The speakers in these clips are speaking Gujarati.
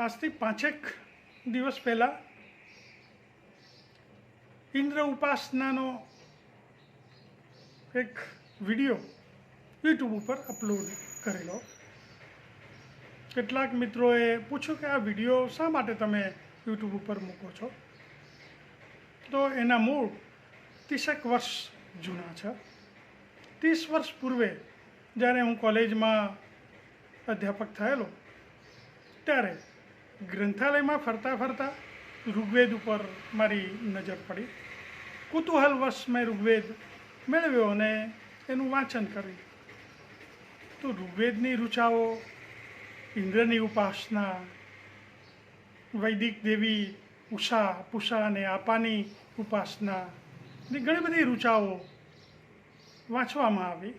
આજથી પાંચેક દિવસ પહેલાં ઇન્દ્ર ઉપાસનાનો એક વીડિયો યુટ્યુબ ઉપર અપલોડ કરેલો. કેટલાક મિત્રોએ પૂછ્યું કે આ વીડિયો શા માટે તમે યુટ્યુબ ઉપર મૂકો છો? તો એના મૂળ ત્રીસેક વર્ષ જૂના છે. ત્રીસ વર્ષ પૂર્વે જ્યારે હું કોલેજમાં અધ્યાપક થયેલો, ત્યારે ગ્રંથાલયમાં ફરતા ફરતા ઋગ્વેદ ઉપર મારી નજર પડી. કુતૂહલવશ મેં ઋગ્વેદ મેળવ્યો અને એનું વાંચન કર્યું. તો ઋગ્વેદની રૂચાઓ ઇન્દ્રની ઉપાસના, વૈદિક દેવી ઉષા, પુષા અને આપાની ઉપાસના ની ઘણી બધી રૂચાઓ વાંચવામાં આવી.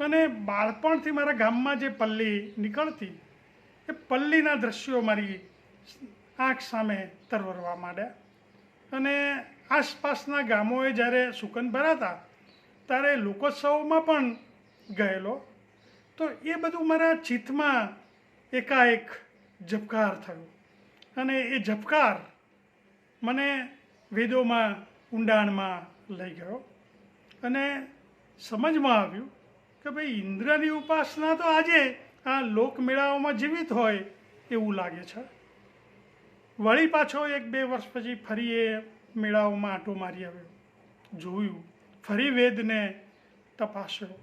અને બાળપણથી મારા ગામમાં જે પલ્લી નીકળતી એ પલ્લીના દ્રશ્યો મારી આંખ સામે તરવરવા માંડ્યા. અને આસપાસના ગામોએ જ્યારે સુકન ભરાતા, ત્યારે લોકોત્સવમાં પણ ગયેલો, તો એ બધું મારા ચિત્તમાં એકાએક ઝબકાર થયો. અને એ ઝબકાર મને વેદોમાં ઊંડાણમાં લઈ ગયો. અને સમજમાં આવ્યું કે ભાઈ, ઇન્દ્રની ઉપાસના તો આજે આ લોકમેળાઓમાં જીવિત હોય એવું લાગે છે. વળી પાછો એક બે વર્ષ પછી ફરી એ મેળાઓમાં આંટો મારી આવ્યો. જોયું, ફરી વેદને તપાસ્યો.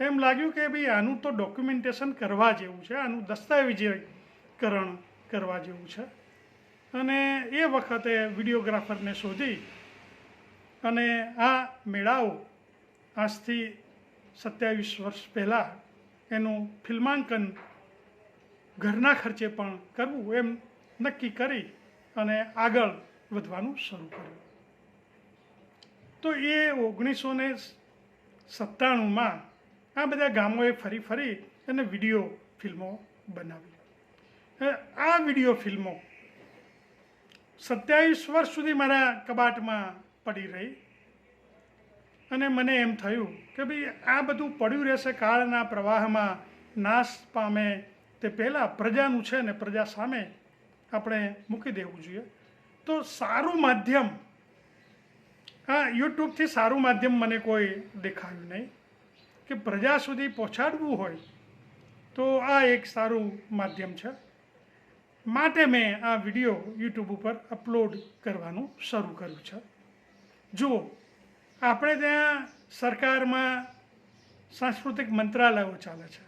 એમ લાગ્યું કે ભાઈ આનું તો ડોક્યુમેન્ટેશન કરવા જેવું છે, આનું દસ્તાવેજીકરણ કરવા જેવું છે. અને એ વખતે વિડીયોગ્રાફરને શોધી અને આ મેળાઓ આજથી સત્યાવીસ વર્ષ પહેલાં એનું ફિલ્માંકન ઘરના ખર્ચે પણ કરવું એમ નક્કી કરી અને આગળ વધવાનું શરૂ કર્યું. તો એ ઓગણીસો ને સત્તાણુંમાં આ બધા ગામોએ ફરી ફરી અને વીડિયો ફિલ્મો બનાવી. આ વીડિયો ફિલ્મો સત્યાવીસ વર્ષ સુધી મારા કબાટમાં પડી રહી. અને મને એમ થયું કે ભાઈ આ બધું પડ્યું રહેશે કાળના પ્રવાહમાં, નાશ પામે તે પહેલાં પ્રજાનું છે ને પ્રજા સામે આપણે મૂકી દેવું જોઈએ. તો સારું માધ્યમ, હા, યુટ્યુબથી સારું માધ્યમ મને કોઈ દેખાયું નહીં કે પ્રજા સુધી પહોંચાડવું હોય તો આ એક સારું માધ્યમ છે. માટે મેં આ વીડિયો યુટ્યુબ ઉપર અપલોડ કરવાનું શરૂ કર્યું છે. જુઓ આપણે ત્યાં સરકારમાં સાંસ્કૃતિક મંત્રાલયો ચાલે છે.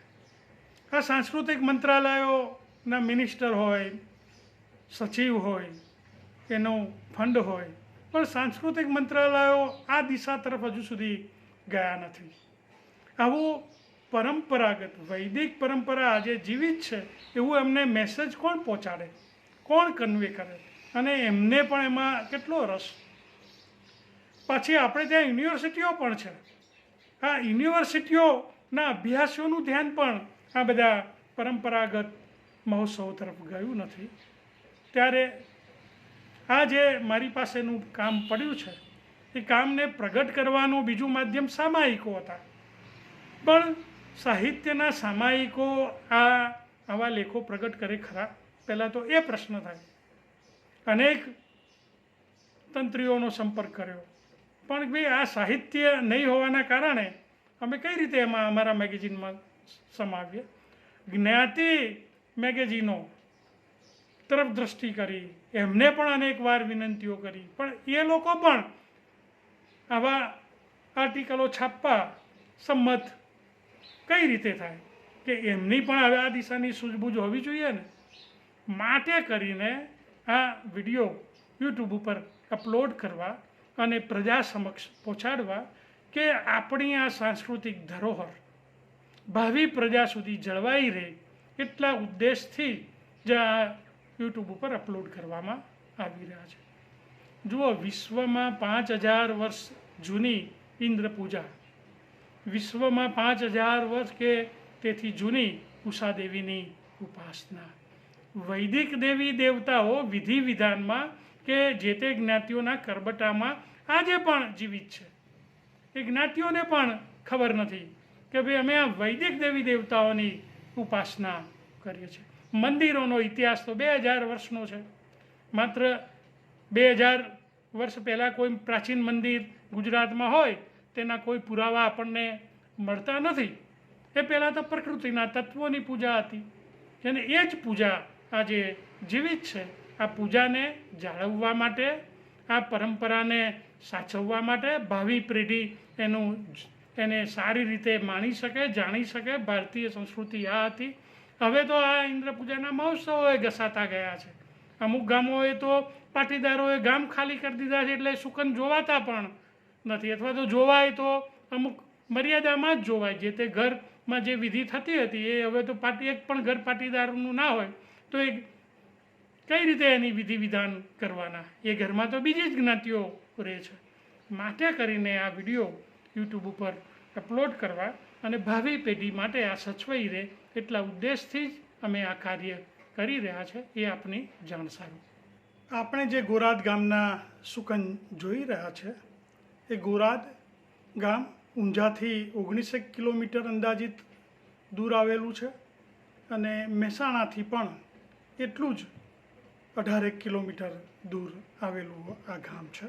આ સાંસ્કૃતિક મંત્રાલયોના મિનિસ્ટર હોય, સચિવ હોય, એનો ફંડ હોય, પણ સાંસ્કૃતિક મંત્રાલયો આ દિશા તરફ હજુ સુધી ગયા નથી. આવું પરંપરાગત, વૈદિક પરંપરા આજે જીવિત છે એવું એમને મેસેજ કોણ પહોંચાડે? કોણ કન્વે કરે? અને એમને પણ એમાં કેટલો રસ પછી આપણે ત્યાં યુનિવર્સિટીઓ પણ છે. આ યુનિવર્સિટીઓના અભ્યાસીઓનું ધ્યાન પણ આ બધા પરંપરાગત મહોત્સવ તરફ ગયું નથી. ત્યારે આ જે મારી પાસેનું કામ પડ્યું છે, એ કામને પ્રગટ કરવાનું બીજું માધ્યમ સામાયિકો હતા. પણ સાહિત્યના સામાયિકો આ આવા લેખો પ્રગટ કરે ખરા? પહેલાં તો એ પ્રશ્ન થાય. અનેક તંત્રીઓનો સંપર્ક કર્યો. પણ ભાઈ આ સાહિત્ય નહીં હોવાના કારણે અમે કઈ રીતે એમાં અમારા મેગેઝિનમાં સમાવીએ? જ્ઞાતિ મેગેઝિનો તરફ દ્રષ્ટિ કરી, એમને પણ અનેક વાર વિનંતીઓ કરી, પણ એ લોકો પણ આવા આર્ટિકલો છાપવા સંમત કઈ રીતે થાય? કે એમની પણ હવે આ દિશાની સૂઝબૂઝ હોવી જોઈએ ને? માટે કરીને આ વીડિયો યુટ્યુબ ઉપર અપલોડ કરવા અને પ્રજા સમક્ષ પહોંચાડવા કે આપણી આ સાંસ્કૃતિક ધરોહર ભાવિ પ્રજા સુધી જળવાઈ રહે એટલા ઉદ્દેશથી જ આ યુટ્યુબ ઉપર અપલોડ કરવામાં આવી રહ્યા છે. જુઓ, વિશ્વમાં પાંચ હજાર વર્ષ જૂની ઇન્દ્ર પૂજા. વિશ્વમાં પાંચ હજાર વર્ષ કે તેથી જૂની ઉષા દેવીની ઉપાસના. વૈદિક દેવી દેવતાઓ વિધિ વિધાનમાં કે જે તે જ્ઞાતિઓના કરબટામાં આજે પણ જીવિત છે. એ જ્ઞાતિઓને પણ ખબર નથી કે ભાઈ અમે આ વૈદિક દેવી દેવતાઓની ઉપાસના કરીએ છીએ. મંદિરોનો ઇતિહાસ તો બે હજાર વર્ષનો છે. માત્ર બે હજાર વર્ષ પહેલાં કોઈ પ્રાચીન મંદિર ગુજરાતમાં હોય તેના કોઈ પુરાવા આપણને મળતા નથી. એ પહેલાં તો પ્રકૃતિના તત્વોની પૂજા હતી. અને એ જ પૂજા આજે જીવિત છે. આ પૂજાને જાળવવા માટે, આ પરંપરાને સાચવવા માટે ભાવિ પેઢી એનું એને સારી રીતે માણી શકે, જાણી શકે. ભારતીય સંસ્કૃતિ આ હતી. હવે તો આ ઇન્દ્ર પૂજાના મહોત્સવોએ ઘસાતા ગયા છે. અમુક ગામોએ તો પાટીદારોએ ગામ ખાલી કરી દીધા છે એટલે સુકન જોવાતા પણ નથી. અથવા તો જોવાય તો અમુક મર્યાદામાં જ જોવાય. જે તે ઘરમાં જે વિધિ થતી હતી એ હવે તો પાટી, એક પણ ઘર પાટીદારનું ના હોય. તો એ કઈ રીતે એની વિધિ વિધાન કરવાના? એ ઘરમાં તો બીજી જ જ્ઞાતિઓ રહે છે. માટે કરીને આ વીડિયો યુટ્યુબ ઉપર અપલોડ કરવા અને ભાવિ પેઢી માટે આ સચવાઈ રહે એટલા ઉદ્દેશથી જ અમે આ કાર્ય કરી રહ્યા છે એ આપની જાણ સારું. આપણે જે ગોરાદ ગામના સુકન જોઈ રહ્યા છે, એ ગોરાદ ગામ ઊંઝાથી ઓગણીસેક કિલોમીટર અંદાજિત દૂર આવેલું છે અને મહેસાણાથી પણ એટલું જ અઢારેક કિલોમીટર દૂર આવેલું આ ગામ છે.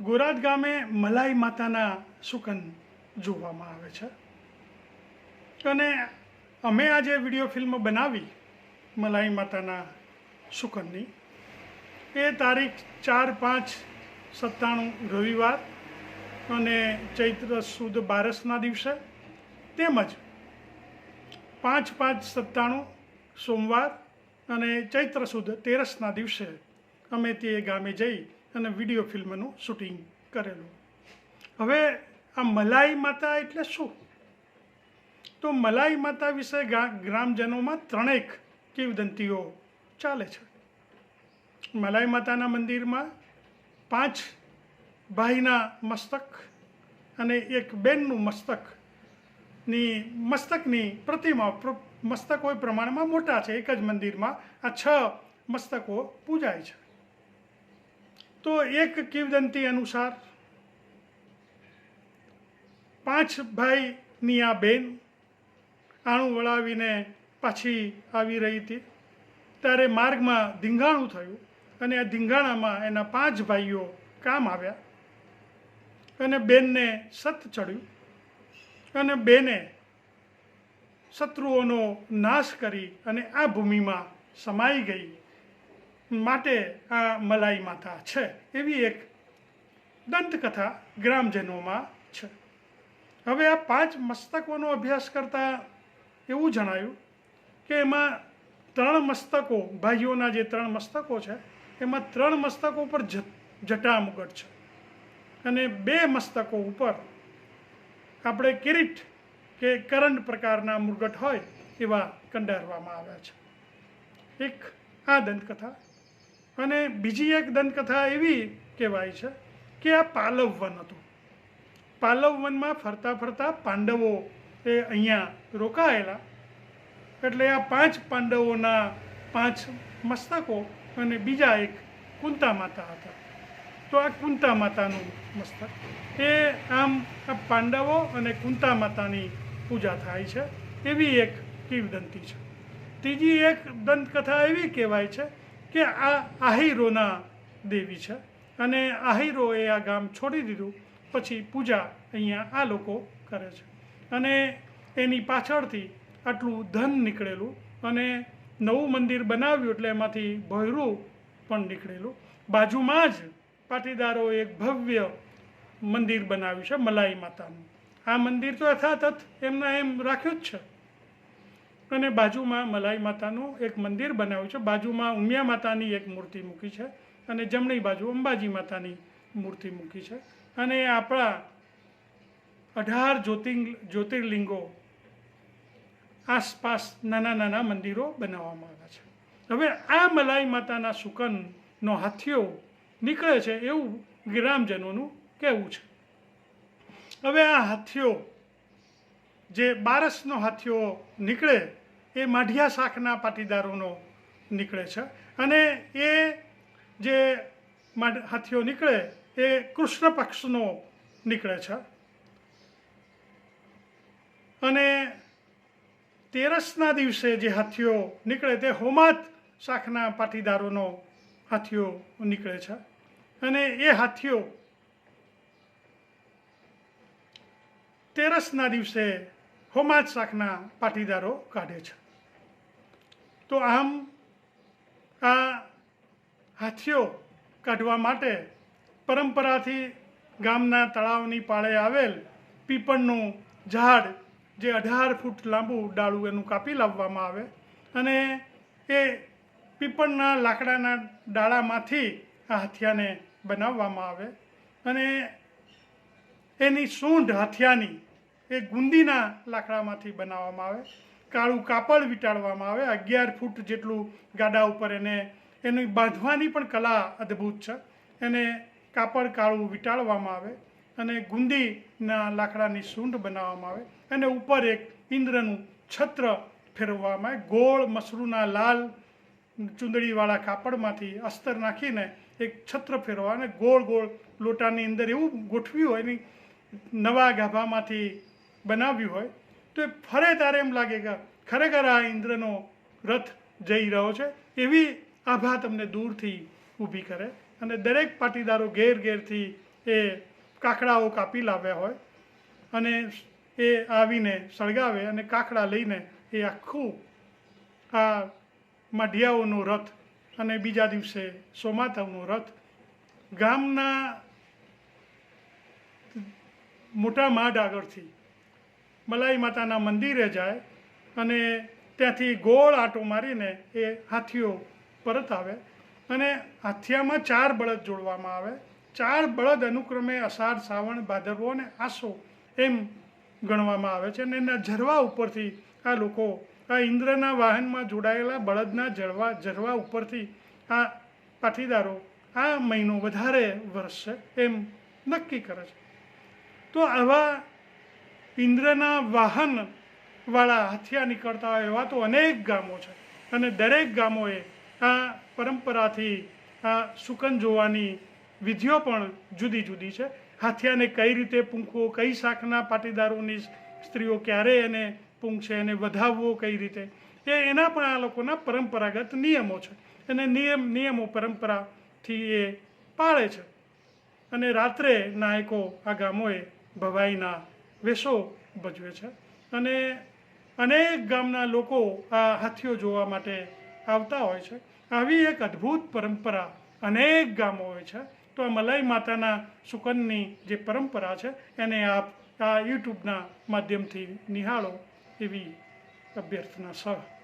ગોરાદ ગામે મલાઈ માતાના સુકન જોવામાં આવે છે. અને અમે આજે વીડિયો ફિલ્મ બનાવી મલાઈ માતાના સુકનની. એ તારીખ ચાર પાંચ સત્તાણું રવિવાર અને ચૈત્ર સુદ બારસના દિવસે તેમજ પાંચ પાંચ સત્તાણું સોમવાર અને ચૈત્ર સુદ તેરસના દિવસે અમે તે ગામે જઈ અને વીડિયો ફિલ્મનું શૂટિંગ કરેલું. હવે આ મલાઈ માતા એટલે શું? તો મલાઈ માતા વિશે ગ્રામજનોમાં ત્રણેક કિંવદંતીઓ ચાલે છે. મલાઈ માતાના મંદિરમાં પાંચ ભાઈના મસ્તક અને એક બેનનું મસ્તકની મસ્તકની પ્રતિમા પ્ર- મસ્તકો એ પ્રમાણમાં મોટા છે, એક જ મંદિરમાં આ છ મસ્તકો પૂજાય છે. તો એક કિંવદંતી અનુસાર પાંચ ભાઈની આ બેન આણું વળાવીને પાછી આવી રહી હતી. ત્યારે માર્ગમાં ધીંગાણું થયું અને આ ધીંગાણામાં એના પાંચ ભાઈઓ કામ આવ્યા. અને બેનને સત ચડ્યું અને બેને શત્રુઓનો નાશ કરી અને આ ભૂમિમાં સમાઈ ગઈ માટે આ મલાઈ માતા છે. એવી એક દંતકથા ગ્રામજનોમાં છે. હવે આ પાંચ મસ્તકોનો અભ્યાસ કરતાં એવું જણાયું કે એમાં ત્રણ મસ્તકો, ભાઈઓના જે ત્રણ મસ્તકો છે, એમાં ત્રણ મસ્તકો પર જટા મુગટ છે. અને બે મસ્તકો ઉપર આપણે કિરીટ કે કરંટ પ્રકારના મુરગટ હોય એવા કંડારવામાં આવ્યા છે. એક આ દંતકથા અને બીજી એક દંતકથા એવી કહેવાય છે કે આ પાલવ વન હતું. પાલવ વનમાં ફરતા ફરતા પાંડવો એ અહીંયા રોકાયેલા. એટલે આ પાંચ પાંડવોના પાંચ મસ્તકો અને બીજા એક કુંતા માતા હતા. તો આ કુંતા માતાનું મસ્તક. એ આમ આ પાંડવો અને કુંતા માતાની પૂજા થાય છે, એવી એક કિંવદંતી છે. ત્રીજી એક દંતકથા એવી કહેવાય છે કે આ આહિરોના દેવી છે અને આહિરોએ આ ગામ છોડી દીધું, પછી પૂજા અહીંયા આ લોકો કરે છે. અને એની પાછળથી આટલું ધન નીકળેલું અને નવું મંદિર બનાવ્યું એટલે એમાંથી ભોયરું પણ નીકળેલું. બાજુમાં જ પાટીદારો એક ભવ્ય મંદિર બનાવ્યું છે, મલાઈ માતાનું. આ મંદિર તો યથાતથ એમના એમ રાખ્યું જ છે. અને બાજુમાં મલાઈ માતાનું એક મંદિર બનાવ્યું છે. બાજુમાં ઉમિયા માતાની એક મૂર્તિ મૂકી છે અને જમણી બાજુ અંબાજી માતાની મૂર્તિ મૂકી છે. અને આપણા અઢાર જ્યોતિર્ જ્યોતિર્લિંગો આસપાસ નાના નાના મંદિરો બનાવવામાં આવ્યા છે. હવે આ મલાઈ માતાના સુકનનો હાથીઓ નીકળે છે એવું ગ્રામજનોનું કહેવું છે. હવે આ હાથીઓ, જે બારસનો હાથીઓ નીકળે, એ માઢિયા શાખના પાટીદારોનો નીકળે છે. અને એ જે હાથીઓ નીકળે, એ કૃષ્ણ પક્ષનો નીકળે છે. અને તેરસના દિવસે જે હાથીઓ નીકળે, તે હોમાત શાખના પાટીદારોનો હાથીઓ નીકળે છે. અને એ હાથીઓ તેરસના દિવસે હોમાજ શાખના પાટીદારો કાઢે છે. તો આમ આ હાથીઓ કાઢવા માટે પરંપરાથી ગામના તળાવની પાળે આવેલ પીપળનું ઝાડ જે અઢાર ફૂટ લાંબુ ડાળું એનું કાપી લાવવામાં આવે અને એ પીપળના લાકડાના ડાળામાંથી આ હથિયાને બનાવવામાં આવે અને એની સૂંઢ હથિયાની એ ગુંદીના લાકડામાંથી બનાવવામાં આવે, કાળું કાપડ વીંટાળવામાં આવે, અગિયાર ફૂટ જેટલું ગાડા ઉપર એને, એની બાંધવાની પણ કલા અદ્ભુત છે. એને કાપડ કાળું વીંટાળવામાં આવે અને ગુંદીના લાકડાની સૂંઢ બનાવવામાં આવે. અને ઉપર એક ઇન્દ્રનું છત્ર ફેરવવામાં આવે. ગોળ મસરૂના લાલ ચૂંદડીવાળા કાપડમાંથી અસ્તર નાખીને એક છત્ર ફેરવા અને ગોળ ગોળ લોટાની અંદર એવું ગોઠવ્યું એની નવા ગાભામાંથી બનાવ્યું હોય, તો એ ફરે તારે એમ લાગે કે ખરેખર આ ઇન્દ્રનો રથ જઈ રહ્યો છે. એવી આભા તમને દૂરથી ઊભી કરે અને દરેક પાટીદારો ઘેર ઘેરથી એ કાકડાઓ કાપી લાવ્યા હોય અને એ આવીને સળગાવે અને કાકડા લઈને એ આખું આ માઢિયાઓનો રથ અને બીજા દિવસે સોમાતાનો રથ ગામના મોટા માઢ આગળથી મલાઈ માતાના મંદિરે જાય અને ત્યાંથી ગોળ આંટો મારીને એ હાથીઓ પરત આવે અને હાથિયામાં ચાર બળદ જોડવામાં આવે. ચાર બળદ અનુક્રમે અષાઢ, શ્રાવણ, ભાદરવો અને આસો એમ ગણવામાં આવે છે અને એના ઝરવા ઉપરથી આ લોકો આ ઇન્દ્રના વાહનમાં જોડાયેલા બળદના જળવા ઝરવા ઉપરથી આ પાટીદારો આ મહિનો વધારે વરસશે એમ નક્કી કરે છે. તો આવા ઇન્દ્રના વાહન વાળા હથિયા નીકળતા હોય એવા તો અનેક ગામો છે. અને દરેક ગામોએ આ પરંપરાથી આ સુકન જોવાની વિધિઓ પણ જુદી જુદી છે. હાથિયાને કઈ રીતે પૂંખવો, કઈ શાખના પાટીદારોની સ્ત્રીઓ ક્યારે એને પૂંખશે, એને વધાવવો, કઈ રીતે? એ એના પણ આ લોકોના પરંપરાગત નિયમો છે. અને નિયમ, નિયમો પરંપરાથી એ પાળે છે. અને રાત્રે નાયકો આ ગામોએ ભવાઈના વેશો ભજવે છે. અને અનેક ગામના લોકો આ હાથીઓ જોવા માટે આવતા હોય છે. આવી એક અદ્ભુત પરંપરા અનેક ગામો હોય છે. તો આ મલાઈ માતાના સુકનની જે પરંપરા છે, એને આપ આ યુટ્યુબના માધ્યમથી નિહાળો એવી અભ્યર્થના સહ